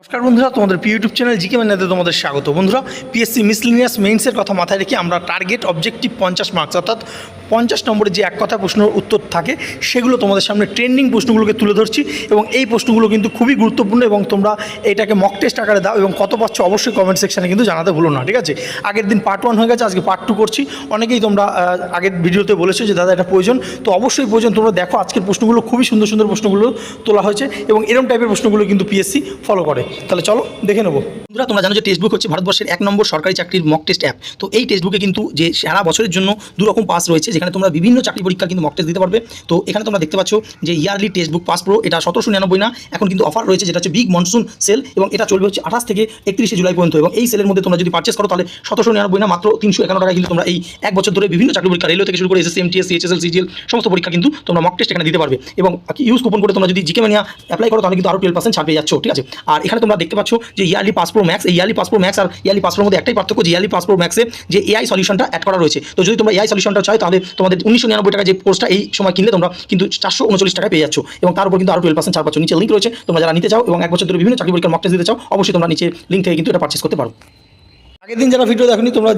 নমস্কার বন্ধুরা, তোমাদের প্রিয় ইউটিউব চ্যানেল জিকে ম্যানাতে তোমাদের স্বাগত। বন্ধুরা পিএসসি মিসলিনিয়াস মেইনসের কথা মাথায় রেখে আমরা টার্গেট অবজেক্টিভ পঞ্চাশ মার্কস অর্থাৎ পঞ্চাশ নম্বরে যে এক কথা প্রশ্নের উত্তর থাকে, সেগুলো তোমাদের সামনে ট্রেন্ডিং প্রশ্নগুলোকে তুলে ধরছি এবং এই প্রশ্নগুলো কিন্তু খুবই গুরুত্বপূর্ণ এবং তোমরা এটাকে মক টেস্ট আকারে দাও এবং কত পাচ্ছ অবশ্যই কমেন্ট সেকশানে কিন্তু জানাতে ভুলো না, ঠিক আছে? আগের দিন পার্ট ওয়ান হয়ে গেছে, আজকে পার্ট টু করছি। অনেকেই তোমরা আগের ভিডিওতে বলেছ যে, দাদা, এটা প্রয়োজন? তো অবশ্যই প্রয়োজন তোমরা দেখো, আজকের প্রশ্নগুলো খুবই সুন্দর সুন্দর প্রশ্নগুলো তোলা হয়েছে এবং এরকম টাইপের প্রশ্নগুলো কিন্তু পিএসসি ফলো করে। তাহলে চলো, দেখে নেব। বন্ধুরা, তোমরা জানো যে টেক্সট বুক হচ্ছে ভারতবর্ষের এক নম্বর সরকারি চাকরির মক টেস্ট অ্যাপ তো এই টেক্সট বুকে কিন্তু যে সারা বছরের জন্য দু রকম পাস রয়েছে যেখানে তোমরা বিভিন্ন চাকরি পরীক্ষা কিন্তু মক টেস্ট দিতে পারবে। তো এখানে তোমরা দেখতে পাচ্ছ যে yearly text book pass pro এটা সতেরোশো নিরানব্বই না, এখন কিন্তু অফার রয়েছে, যেটা হচ্ছে বিগ মনসুন সেল এবং এটা চলবে হচ্ছে আঠাশ থেকে একত্রিশে জুলাই পর্যন্ত, এবং এই সেলের মধ্যে তোমরা যদি পারচেস করো, তাহলে সতেরোশো নিরানব্বই না, মাত্র তিনশো একান্ন টাকা কিন্তু তোমরা এই এক বছর ধরে বিভিন্ন চাকরি পরীক্ষা রেলওয়ে থেকে শুরু করে এসএসসি এমটিএস সিএচএসএল সিজিএল সমস্ত পরীক্ষা কিন্তু তোমরা মক টেস্ট এখানে দিতে পারবে। এবং ইউজ কুপন করে তোমরা যদি জিকে মানিয়া অ্যাপ্লাই করো, তাহলে কিন্তু আরও টুয়েলভ পার্সেন্ট ছাড় পেয়ে যাচ্ছ, ঠিক আছে? আর এখানে তোমরা দেখতে পাচ্ছ যে ইয়ারলি পাস প্রো ম্যাক্স এই ইয়ারলি পাস প্রো ম্যাক্স আর ইয়ারলি পাস প্রোর মধ্যে একটাই পার্থক্য যে ইয়ারলি পাস প্রো ম্যাক্সে যে এআই সলিউশনটা অ্যাড করা রয়েছে। তো যদি তোমরা এআই সলিউশনটা চাই তাহলে তোমাদের উনিশশো নিরানব্বই টাকা যে কোর্সটা এই সময় কিনলে তোমরা কিন্তু চারশো উনচল্লিশ টাকা পেয়ে যাচ্ছ। এবং তার উপর কিন্তু আরও টুয়েলভ পার্সেন্ট ছাড় পাচ্ছ নিচে লিঙ্ক রয়েছে। তোমরা যারা নিতে চাও এবং এক বছর ধরে বিভিন্ন চাকরি পরীক্ষার মক টেস্ট দিতে চাও, অবশ্যই তোমরা নিচে লিঙ্ক থেকে কিন্তু এটা পার্চেস করতে পারো। আগের দিন যারা ভিডিও দেখনি, তোমরা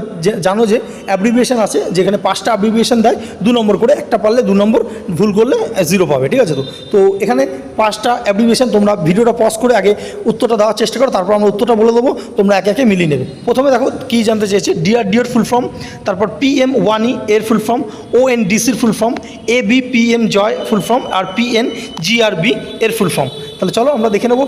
জানো যে অ্যাব্রিভিয়েশন আছে, যেখানে পাঁচটা অ্যাব্রিভিয়েশন দেয়, দু নম্বর করে, একটা পারলে দু নম্বর, ভুল করলে জিরো পাবে, ঠিক আছে তো? তো এখানে পাঁচটা অ্যাব্রিভিয়েশন তোমরা ভিডিওটা পজ করে আগে উত্তরটা দেওয়ার চেষ্টা করো, তারপর আমরা উত্তরটা বলে দেবো, তোমরা একে একে মিলিয়ে নেবে। প্রথমে দেখো কী জানতে চেয়েছে ডিআরডিওর ফুল ফর্ম তারপর পি এম ওয়ানই এর ফুল ফর্ম ও এন ডিসির full form A B P M JAY full form R P N GRB এর ফুল ফর্ম তাহলে চলো আমরা দেখে নেব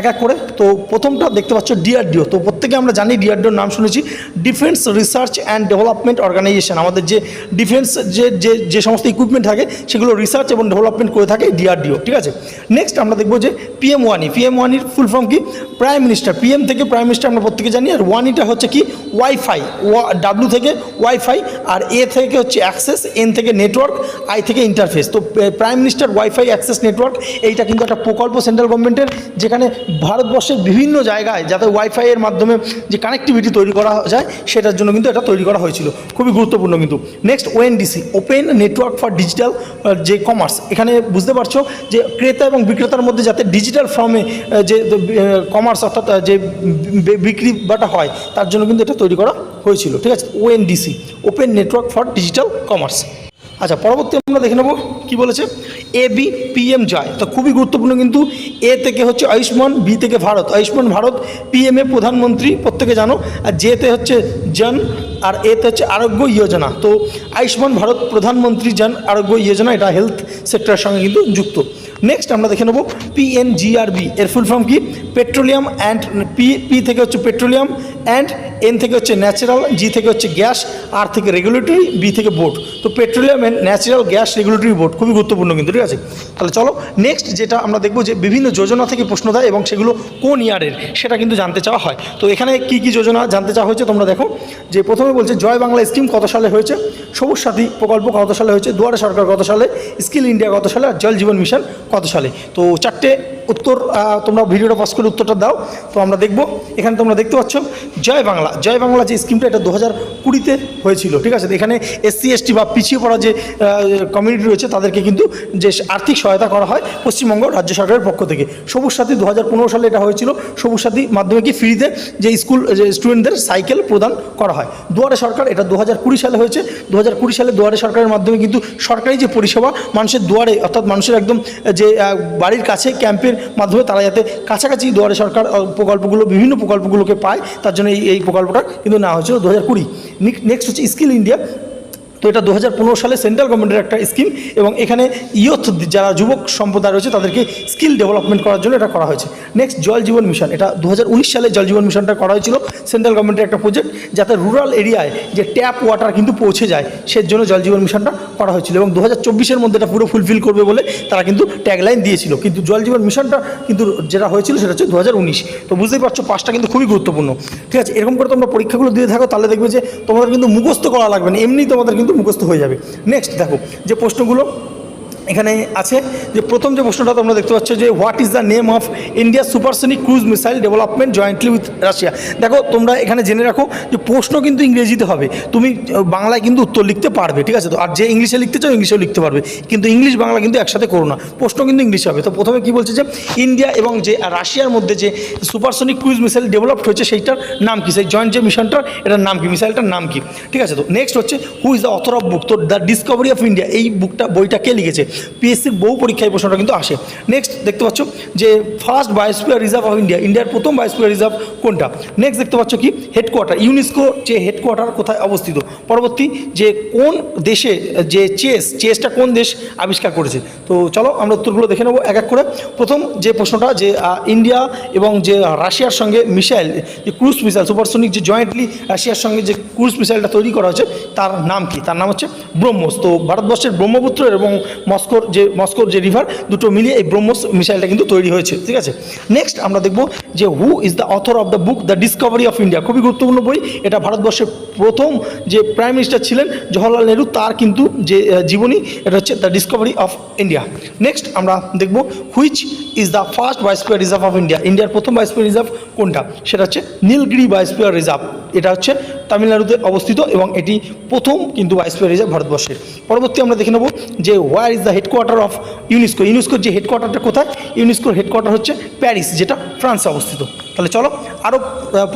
এক এক করে। তো প্রথমটা দেখতে পাচ্ছ ডিআরডিও। তো প্রত্যেকে আমরা জানি ডিআরডিওর নাম শুনেছি। Defence research and development organisation. আমাদের যে ডিফেন্স যে যে যে সমস্ত ইকুইপমেন্ট থাকে, সেগুলো রিসার্চ এবং ডেভেলপমেন্ট করে থাকে ডিআরডিও। ঠিক আছে? নেক্সট আমরা দেখব যে পিএম ওয়ানি পিএম ওয়ানির ফুল ফর্ম কি? প্রাইম মিনিস্টার পিএম থেকে প্রাইম মিনিস্টার আমরা প্রত্যেকে জানি। আর ওয়ানিটা হচ্ছে কি? ওয়াইফাই ডাব্লু থেকে ওয়াইফাই আর এ থেকে হচ্ছে অ্যাক্সেস এন থেকে নেটওয়ার্ক আই থেকে ইন্টারফেস তো prime minister wifi access network এইটা কিন্তু একটা প্রকল্প সেন্ট্রাল গভর্নমেন্টের যেখানে ভারতবর্ষের বিভিন্ন জায়গায় যাতে ওয়াইফাই এর মাধ্যমে যে কানেক্টিভিটি তৈরি করা যায়, সেটার জন্য কিন্তু এটা তৈরি করা হয়েছিল। খুবই গুরুত্বপূর্ণ কিন্তু। Next ONDC open network for digital যে কমার্স এখানে বুঝতে পারছ যে ক্রেতা এবং বিক্রেতার মধ্যে যাতে ডিজিটাল ফর্মে যে কমার্স অর্থাৎ যে বিক্রি বাটা হয়, তার জন্য কিন্তু এটা তৈরি করা হয়েছিল। ঠিক আছে? ONDC open network for digital commerce আচ্ছা পরবর্তী আমরা দেখে নেব কী বলেছে? A B PM JAY. তো খুবই গুরুত্বপূর্ণ কিন্তু এ থেকে হচ্ছে আয়ুষ্মান বি থেকে ভারত। আয়ুষ্মান ভারত পিএমএ প্রধানমন্ত্রী, প্রত্যেকে জানো। আর জেতে হচ্ছে জন, আর এতে হচ্ছে আরোগ্য যোজনা তো আয়ুষ্মান ভারত প্রধানমন্ত্রী, জন, আরোগ্য যোজনা এটা হেলথ সেক্টরের সঙ্গে কিন্তু যুক্ত। নেক্সট আমরা দেখে নেব পিএনজিআরবি এর ফুল ফর্ম কি? পেট্রোলিয়াম অ্যান্ড পি পি থেকে হচ্ছে পেট্রোলিয়াম অ্যান্ড এন থেকে হচ্ছে ন্যাচারাল জি থেকে হচ্ছে গ্যাস আর থেকে রেগুলেটরি বি থেকে বোর্ড তো petroleum natural gas regulatory board খুবই গুরুত্বপূর্ণ কিন্তু, ঠিক আছে? তাহলে চলো নেক্সট যেটা আমরা দেখব যে বিভিন্ন যোজনা থেকে প্রশ্ন দেয় এবং সেগুলো কোন ইয়ারের, সেটা কিন্তু জানতে চাওয়া হয়। তো এখানে কি কি যোজনা জানতে চাওয়া হয়েছে তোমরা দেখো, যে প্রথমে বলছে জয় বাংলা স্কিম কত সালে হয়েছে? সবুজ সাথী প্রকল্প কত সালে হয়েছে? দুয়ারে সরকার কত সালে? স্কিল ইন্ডিয়া কত সালে? আর জল জীবন মিশন কত সালে? তো চারটে উত্তর তোমরা ভিডিওটা পাস করে উত্তরটা দাও। তো আমরা দেখব, এখানে তোমরা দেখতে পাচ্ছ, জয় বাংলা জয় বাংলা যে স্কিমটা এটা দু হাজার কুড়িতে হয়েছিল, ঠিক আছে? এখানে এসসি, এসটি বা পিছিয়ে পড়া যে কমিউনিটি রয়েছে, তাদেরকে কিন্তু যে আর্থিক সহায়তা করা হয় পশ্চিমবঙ্গ রাজ্য সরকারের পক্ষ থেকে। সবুজ সাথী দু সালে এটা হয়েছিল। সবুজ সাথী মাধ্যমে কি ফ্রিতে যে স্কুল, যে স্টুডেন্টদের সাইকেল প্রদান করা হয়। দুয়ারে সরকার এটা দু সালে হয়েছে। দু সালে দুয়ারে সরকারের মাধ্যমে কিন্তু সরকারি যে পরিষেবা, মানুষের দুয়ারে, অর্থাৎ মানুষের একদম যে বাড়ির কাছে, ক্যাম্পের মাধ্যমে তারা যাতে কাছাকাছি দুয়ারে সরকার প্রকল্পগুলো, বিভিন্ন প্রকল্পগুলোকে পায়, তার জন্য এই প্রকল্পটা কিন্তু নেওয়া হয়েছিল দু হাজার কুড়ি নেক্সট হচ্ছে স্কিল ইন্ডিয়া। তো এটা দু হাজার পনেরো সালে সেন্ট্রাল গভর্নমেন্টের একটা স্কিম এবং এখানে ইয়থ যারা যুবক সম্প্রদায় রয়েছে তাদেরকে স্কিল ডেভেলপমেন্ট করার জন্য এটা করা হয়েছে। নেক্সট জল জীবন মিশন। এটা দু হাজার উনিশ সালে জল জীবন মিশনটা করা হয়েছিল সেন্ট্রাল গভর্নমেন্টের একটা প্রজেক্ট যাতে রুরাল এরিয়ায় যে ট্যাপ ওয়াটার কিন্তু পৌঁছে যায় সে জন্য জল জীবন মিশনটা করা হয়েছিল এবং দু হাজার মধ্যে এটা পুরো ফুলফিল করবে বলে তারা কিন্তু ট্যাগলাইন দিয়েছিল। কিন্তু জল জীবন মিশনটা কিন্তু যেটা হয়েছিল সেটা হচ্ছে দু হাজার উনিশ। তো বুঝতেই পারছ, পাঁচটা কিন্তু খুবই গুরুত্বপূর্ণ। ঠিক আছে, এরকম করে তোমরা পরীক্ষাগুলো দিয়ে থাকো, তাহলে দেখবে যে তোমাদের কিন্তু মুখস্থ করা লাগবে না। এমনি তোমাদের কিন্তু মুখস্থ হয়ে যাবে। নেক্সট দেখো যে প্রশ্নগুলো এখানে আছে যে প্রথম যে প্রশ্নটা তোমরা দেখতে পাচ্ছ যে what is the name of India supersonic cruise missile development jointly with Russia দেখো, তোমরা এখানে জেনে রাখো যে প্রশ্ন কিন্তু ইংরেজিতে হবে। তুমি বাংলায় কিন্তু উত্তর লিখতে পারবে, ঠিক আছে তো? আর যে ইংলিশে লিখতে চাও, ইংলিশেও লিখতে পারবে। কিন্তু ইংলিশ বাংলা কিন্তু একসাথে করো না। প্রশ্ন কিন্তু ইংলিশে হবে। তো প্রথমে কি বলছে যে ইন্ডিয়া এবং যে রাশিয়ার মধ্যে যে সুপারসনিক ক্রুজ মিসাইল ডেভেলপড হয়েছে, সেইটার নাম কি? সেই জয়েন্ট যে মিশনটার এটার নাম কি? মিসাইলটার নাম কি? ঠিক আছে তো? নেক্সট হচ্ছে who is the author of book তো দ্য ডিসকভারি অফ ইন্ডিয়া এই বুকটা বইটা কে লিখেছে? পিএসসির বহু পরীক্ষায় প্রশ্নটা কিন্তু আসে। নেক্সট দেখতে পাচ্ছ যে first biosphere reserve of India ইন্ডিয়ার প্রথম বায়োস্পিয়ার রিজার্ভ কোনটা? নেক্সট দেখতে পাচ্ছ কি? হেডকোয়ার্টার ইউনেস্কো যে হেডকোয়ার্টার কোথায় অবস্থিত? পরবর্তী যে কোন দেশে, যে চেস, চেসটা কোন দেশ আবিষ্কার করেছে? তো চলো আমরা উত্তরগুলো দেখে নেব এক এক করে। প্রথম যে প্রশ্নটা যে ইন্ডিয়া এবং যে রাশিয়ার সঙ্গে মিসাইল, যে ক্রুজ মিসাইল সুপারসনিক যে জয়েন্টলি রাশিয়ার সঙ্গে যে ক্রুজ মিসাইলটা তৈরি করা হয়েছে, তার নাম কি? তার নাম হচ্ছে ব্রহ্মোস। তো ভারতবর্ষের ব্রহ্মপুত্র এবং মস্কোর যে মস্কোর যে রিভার দুটো মিলিয়ে এই ব্রহ্মোস মিসাইলটা কিন্তু তৈরি হয়েছে, ঠিক আছে? নেক্সট আমরা দেখব যে who is the author of the book the discovery of India খুবই গুরুত্বপূর্ণ বই। এটা ভারতবর্ষের প্রথম যে প্রাইম মিনিস্টার ছিলেন জওহরলাল নেহরু, তার কিন্তু যে জীবনী, এটা হচ্ছে the discovery of India next আমরা দেখব which is the first biosphere reserve of India ইন্ডিয়ার প্রথম বায়োস্পিয়ার রিজার্ভ কোনটা? সেটা হচ্ছে নীলগিরি বায়োস্পিয়ার রিজার্ভ এটা হচ্ছে তামিলনাড়ুতে অবস্থিত এবং এটি প্রথম কিন্তু বায়োস্পিয়ার রিজার্ভ ভারতবর্ষের। পরবর্তী আমরা দেখে নেব যে where is the headquarter of UNESCO ইউনেস্কোর যে হেডকোয়ার্টারটা কোথায়? ইউনেস্কোর হেডকোয়ার্টার হচ্ছে প্যারিস যেটা ফ্রান্সে অবস্থিত। তাহলে চলো আরও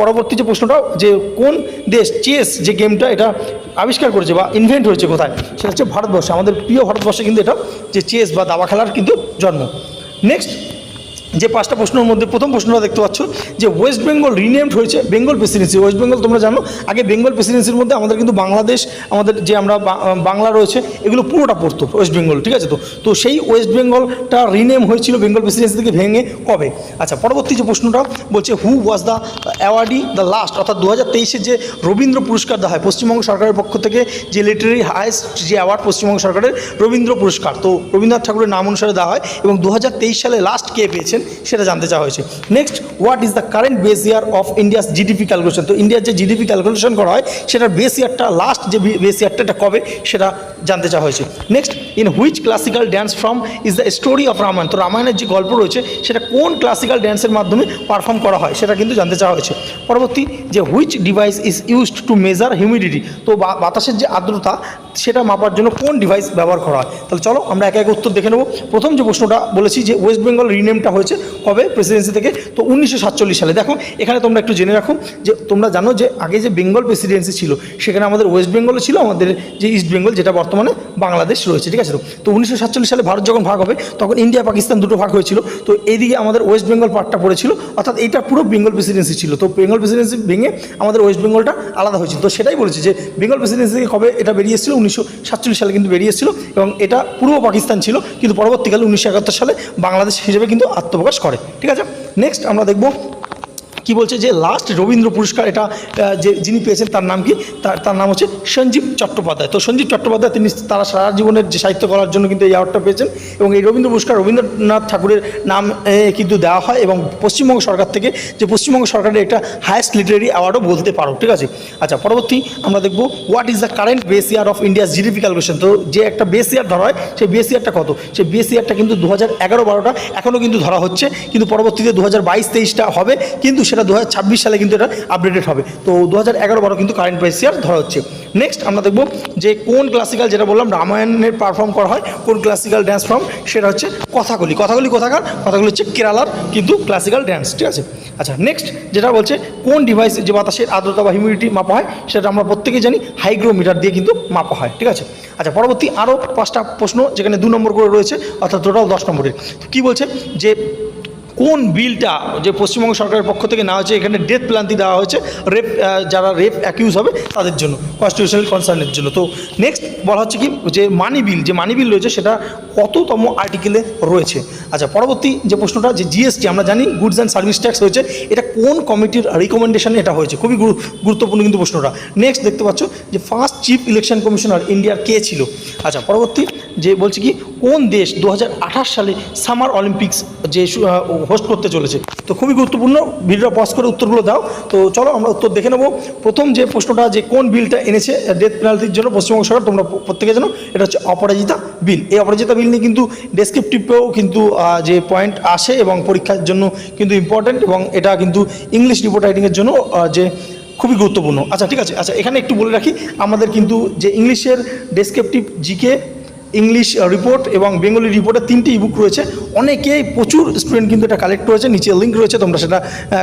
পরবর্তী যে প্রশ্নটা, যে কোন দেশ চেস যে গেমটা এটা আবিষ্কার করেছে বা ইনভেন্ট হয়েছে কোথায়? সেটা হচ্ছে ভারতবর্ষে। আমাদের প্রিয় ভারতবর্ষে কিন্তু এটা, যে চেস বা দাবা খেলার কিন্তু জন্ম। নেক্সট যে পাঁচটা প্রশ্নের মধ্যে প্রথম প্রশ্নটা দেখতে পাচ্ছ যে ওয়েস্ট বেঙ্গল রিনেমড হয়েছে বেঙ্গল প্রেসিডেন্সি ওয়েস্ট বেঙ্গল তোমরা জানো, আগে বেঙ্গল প্রেসিডেন্সির মধ্যে আমাদের কিন্তু বাংলাদেশ, আমাদের যে আমরা বাংলা রয়েছে, এগুলো পুরোটা পড়তো ওয়েস্ট বেঙ্গল ঠিক আছে তো? তো সেই ওয়েস্ট বেঙ্গলটা রিনেম হয়েছিল বেঙ্গল প্রেসিডেন্সি থেকে ভেঙে কবে? আচ্ছা পরবর্তী যে প্রশ্নটা বলছে who was the awardee the last অর্থাৎ দু হাজার যে রবীন্দ্র পুরস্কার দেওয়া হয়, পশ্চিমবঙ্গ সরকারের পক্ষ থেকে যে লিটারি হায়েস্ট যে অ্যাওয়ার্ড পশ্চিমবঙ্গ সরকারের রবীন্দ্র পুরস্কার, তো রবীন্দ্রনাথ ঠাকুরের নাম অনুসারে দেওয়া হয় এবং দু হাজার তেইশ সালে লাস্ট কে পেয়েছেন? সেটা জানতে চাওয়া হয়েছে। Next what is the current base year of India's GDP calculation তো ইন্ডিয়ার যে জিডিপি ক্যালকুলেশন করা হয়, সেটার বেস ইয়ারটা লাস্ট যে বেস ইয়ারটা এটা কবে, সেটা জানতে চাওয়া হয়েছে। Next in which classical dance form is the story of Ramayana তো রামায়ণের যে গল্প রয়েছে, সেটা কোন ক্লাসিক্যাল ড্যান্সের মাধ্যমে পারফর্ম করা হয়, সেটা কিন্তু জানতে চাওয়া হয়েছে। পরবর্তী যে which device is used to measure humidity তো বাতাসের যে আর্দ্রতা, সেটা মাপার জন্য কোন ডিভাইস ব্যবহার করা হয়? তাহলে চলো আমরা এক এক উত্তর দেখে নেব। প্রথম যে প্রশ্নটা বলেছি যে ওয়েস্ট বেঙ্গল রিনেমটা হয়েছে কবে প্রেসিডেন্সি থেকে? তো উনিশশো সাতচল্লিশ সালে। দেখো, এখানে তোমরা একটু জেনে রাখো যে তোমরা জানো যে আগে যে বেঙ্গল প্রেসিডেন্সি ছিল, সেখানে আমাদের ওয়েস্ট বেঙ্গলও ছিল, আমাদের যে ইস্ট বেঙ্গল যেটা বর্তমানে বাংলাদেশ রয়েছে, ঠিক আছে তো? উনিশশো সাতচল্লিশ সালে ভারত যখন ভাগ হবে, তখন ইন্ডিয়া পাকিস্তান দুটো ভাগ হয়েছিল। তো এইদিকে আমাদের ওয়েস্ট বেঙ্গল পার্টটা পড়েছিল, অর্থাৎ এইটা পুরো বেঙ্গল প্রেসিডেন্সি ছিল। তো বেঙ্গল প্রেসিডেন্সি ভেঙে আমাদের ওয়েস্ট বেঙ্গলটা আলাদা হয়েছিল তো সেটাই বলেছি যে বেঙ্গল প্রেসিডেন্সি থেকে কবে এটা এসেছিল উনিশশো সাতচল্লিশ সালে কিন্তু বেরিয়ে এসেছিল এবং এটা পূর্ব পাকিস্তান ছিল, কিন্তু পরবর্তীকালে উনিশশো একাত্তর সালে বাংলাদেশ হিসেবে কিন্তু আত্মপ্রকাশ করে। ঠিক আছে? নেক্সট আমরা দেখব কি বলছে যে লাস্ট রবীন্দ্র পুরস্কার এটা যে যিনি পেয়েছেন তার নাম কি? তার তার নাম হচ্ছে সঞ্জীব চট্টোপাধ্যায়। তো সঞ্জীব চট্টোপাধ্যায় তিনি তারা সারা জীবনের যে সাহিত্য করার জন্য কিন্তু এই অ্যাওয়ার্ডটা পেয়েছেন এবং এই রবীন্দ্র পুরস্কার রবীন্দ্রনাথ ঠাকুরের নাম কিন্তু দেওয়া হয় এবং পশ্চিমবঙ্গ সরকার থেকে যে পশ্চিমবঙ্গ সরকারের একটা হায়েস্ট লিটারি অ্যাওয়ার্ডও বলতে পারো, ঠিক আছে? আচ্ছা পরবর্তী আমরা দেখব what is the current base year of India's GDP calculation তো যে একটা বেস ইয়ার ধরা হয়, সেই বেস ইয়ারটা কত? সেই বেস ইয়ারটা কিন্তু দু হাজার এগারো বারোটা এখনও কিন্তু ধরা হচ্ছে, কিন্তু পরবর্তীতে দু হাজার বাইশ তেইশটা হবে, কিন্তু সেটা দু হাজার ছাব্বিশ সালে কিন্তু এটা আপডেটেড হবে। তো দু হাজার এগারো বারো কিন্তু কারেন্ট বেস ইয়ার ধরা হচ্ছে। নেক্সট আমরা দেখব যে কোন ক্লাসিক্যাল যেটা বললাম, রামায়ণের পারফর্ম করা হয়, কোন ক্লাসিক্যাল ড্যান্স ফর্ম সেটা হচ্ছে কথাগুলি কথাগুলি কোথাকার? কথাগুলি হচ্ছে কেরালার কিন্তু ক্লাসিক্যাল ড্যান্স ঠিক আছে? আচ্ছা নেক্সট যেটা বলছে, কোন ডিভাইস যে বাতাসের আর্দ্রতা বা হিউমিডিটি মাপা হয়, সেটা আমরা প্রত্যেকেই জানি হাইগ্রোমিটার দিয়ে কিন্তু মাপা হয়, ঠিক আছে? আচ্ছা পরবর্তী আরও পাঁচটা প্রশ্ন, যেখানে দু নম্বর করে রয়েছে, অর্থাৎ টোটাল দশ নম্বরের। কী বলছে? যে কোন বিলটা যে পশ্চিমবঙ্গ সরকারের পক্ষ থেকে নেওয়া হয়েছে, এখানে ডেথ প্ল্যান্টি দেওয়া হয়েছে রেপ যারা রেপ অ্যাকিউজ হবে তাদের জন্য কনস্টিটিউশনাল কনসার্নের জন্য। তো নেক্সট বলা হচ্ছে কি, যে মানি বিল যে মানি বিল রয়েছে সেটা কততম আর্টিকেলে রয়েছে? আচ্ছা পরবর্তী যে প্রশ্নটা, যে জিএসটি আমরা জানি গুডস অ্যান্ড সার্ভিস ট্যাক্স হয়েছে এটা কোন কমিটির রিকমেন্ডেশনে এটা হয়েছে? খুবই গুরু- গুরুত্বপূর্ণ কিন্তু প্রশ্নটা। নেক্সট দেখতে পাচ্ছ যে ফার্স্ট চিফ ইলেকশন কমিশনার ইন্ডিয়ার কে ছিল? আচ্ছা পরবর্তী যে বলছি কি কোন দেশ দু হাজার আঠাশ সালে সামার অলিম্পিক্স যে হোস্ট করতে চলেছে? তো খুবই গুরুত্বপূর্ণ। ভিডিওটা পজ করে উত্তরগুলো দাও। তো চলো আমরা উত্তর দেখে নেব। প্রথম যে প্রশ্নটা যে কোন বিলটা এনেছে ডেথ পেনাল্টির জন্য পশ্চিমবঙ্গ সরকার, তোমরা প্রত্যেকে জানো, এটা হচ্ছে অপরাজিতা বিল। এই অপরাজিতা বিল নিয়ে কিন্তু ডেসক্রিপটিভেও কিন্তু যে পয়েন্ট আসে এবং পরীক্ষার জন্য কিন্তু ইম্পর্ট্যান্ট এবং এটা কিন্তু ইংলিশ রিপোর্ট রাইটিংয়ের জন্য যে খুবই গুরুত্বপূর্ণ। আচ্ছা ঠিক আছে। আচ্ছা এখানে একটু বলে রাখি, আমাদের কিন্তু যে ইংলিশের ডেসক্রিপটিভ জিকে ইংলিশ রিপোর্ট এবং বেঙ্গলি রিপোর্টের তিনটি ইবুক রয়েছে। অনেকেই প্রচুর স্টুডেন্ট কিন্তু এটা কালেক্ট করেছে, নিচে লিঙ্ক রয়েছে, তোমরা সেটা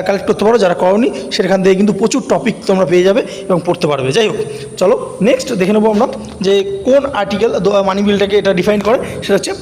কালেক্ট করতে পারো, যারা করনি, সেখান থেকে কিন্তু প্রচুর টপিক তোমরা পেয়ে যাবে এবং পড়তে পারবে। যাই হোক, চলো নেক্সট দেখে নেব আমরা যে কোন আর্টিকেল মানি বিলটাকে এটা ডিফাইন করে, সেটা হচ্ছে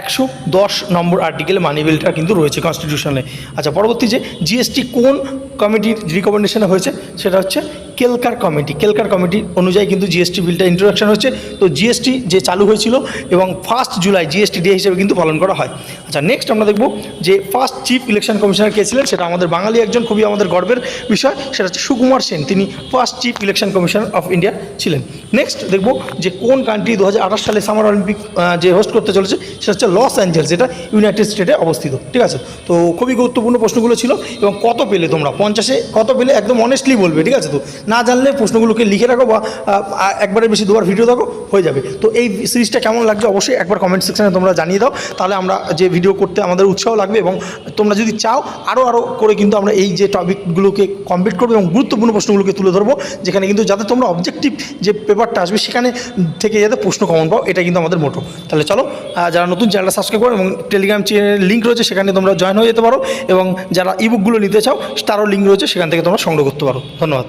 একশো দশ নম্বর আর্টিকেলে মানি বিলটা কিন্তু রয়েছে কনস্টিটিউশনে আচ্ছা পরবর্তী যে জিএসটি কোন কমিটির রিকমেন্ডেশনে হয়েছে, সেটা হচ্ছে কেলকার কমিটি। কেলকার কমিটি অনুযায়ী কিন্তু জিএসটি বিলটা ইন্ট্রোডাকশন হচ্ছে। তো জিএসটি যে চালু হয়েছিল এবং ফার্স্ট জুলাই জিএসটি ডে হিসেবে কিন্তু পালন করা হয়। আচ্ছা নেক্সট আমরা দেখব যে ফার্স্ট চিফ ইলেকশন কমিশনার কে ছিলেন, সেটা আমাদের বাঙালি একজন, খুবই আমাদের গর্বের বিষয়, সেটা হচ্ছে সুকুমার সেন। তিনি first chief election commissioner of India ছিলেন। নেক্সট দেখব যে কোন কান্ট্রি দু হাজার আঠাশ সালে সামার অলিম্পিক যে হোস্ট করতে চলেছে, সেটা হচ্ছে লস অ্যাঞ্জেলস যেটা ইউনাইটেড স্টেটে অবস্থিত। ঠিক আছে? তো খুবই গুরুত্বপূর্ণ প্রশ্নগুলো ছিল এবং কত পেলে তোমরা? পঞ্চাশে কত পেলে? একদম অনেস্টলি বলবে, ঠিক আছে তো? না জানলে প্রশ্নগুলোকে লিখে রাখো বা একবারের বেশি দুবার ভিডিও দেখো, হয়ে যাবে। তো এই সিরিজটা কেমন লাগছে অবশ্যই একবার কমেন্ট সেকশানে তোমরা জানিয়ে দাও। তাহলে আমরা যে ভিডিও করতে আমাদের উৎসাহ লাগবে এবং তোমরা যদি চাও আরও আরও করে কিন্তু আমরা এই যে টপিকগুলোকে কমপ্লিট করব এবং গুরুত্বপূর্ণ প্রশ্নগুলোকে তুলে ধরবো, যেখানে কিন্তু যাতে তোমরা অবজেক্টিভ যে পেপারটা আসবে, সেখানে থেকে যাতে প্রশ্ন কমন পাও এটা কিন্তু আমাদের মোটো তাহলে চলো যারা নতুন চ্যানেলটা সাবস্ক্রাইব করো এবং টেলিগ্রাম চ্যানেলের লিঙ্ক রয়েছে, সেখানে তোমরা জয়েন হয়ে যেতে পারো এবং যারা ইবুকগুলো নিতে চাও, তারও লিঙ্ক রয়েছে, সেখান থেকে তোমরা সংগ্রহ করতে পারো। ধন্যবাদ।